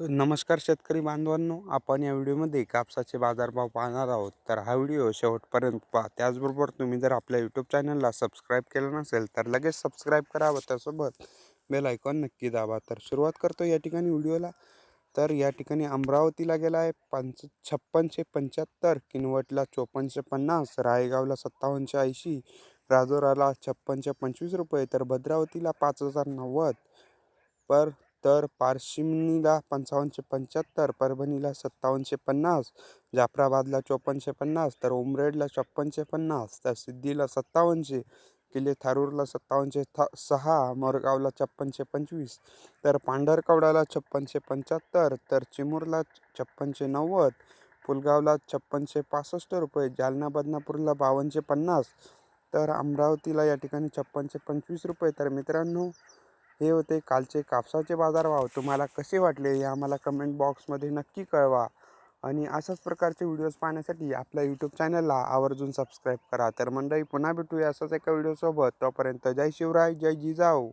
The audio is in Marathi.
नमस्कार शेतकरी बांधवांनो आपण या व्हिडिओमध्ये कापसाचे बाजारभाव पाहणार आहोत. तर हा व्हिडिओ शेवटपर्यंत पहा. त्याचबरोबर तुम्ही जर आपल्या यूट्यूब चॅनलला सबस्क्राईब केलं नसेल तर लगेच सबस्क्राईब करा व त्यासोबत बेल आयकॉन नक्की दाबा. तर सुरुवात करतो या ठिकाणी व्हिडिओला. तर या ठिकाणी अमरावतीला गेला आहे पंच छप्पनशे पंच्याहत्तर किनवटला चोपन्नशे पन्नास रायगावला सत्तावन्नशे ऐंशी राजोराला छप्पनशे पंचवीस रुपये तर भद्रावतीला पाच हजार नव्वद पर तर पारशिमनीला पंचावन्नशे पंच्याहत्तर परभणीला सत्तावन्नशे पन्नास जाफराबादला चोपन्नशे पन्नास तर उमरेडला छप्पनशे पन्नास तर सिद्धीला सत्तावन्नशे किल्ले थारूरला सत्तावन्नशे था सहा मोरगावला छप्पनशे पंचवीस तर पांढरकवड्याला छप्पनशे पंच्याहत्तर तर चिमूरला छप्पनशे नव्वद पुलगावला छप्पनशे पासष्ट रुपये जालना बदनापूरला बावन्नशे पन्नास तर अमरावतीला या ठिकाणी छप्पनशे पंचवीस रुपये. तर मित्रांनो हे होते कालचे कापसाचे बाजारभाव. तुम्हाला कसे वाटले हे आम्हाला कमेंट बॉक्समध्ये नक्की कळवा. आणि अशाच प्रकारचे व्हिडिओज पाहण्यासाठी आपल्या यूट्यूब चॅनलला आवर्जून सबस्क्राईब करा. तर मंडळी पुन्हा भेटूया असाच एका व्हिडिओसोबत तोपर्यंत जय शिवराय जय जिजाऊ.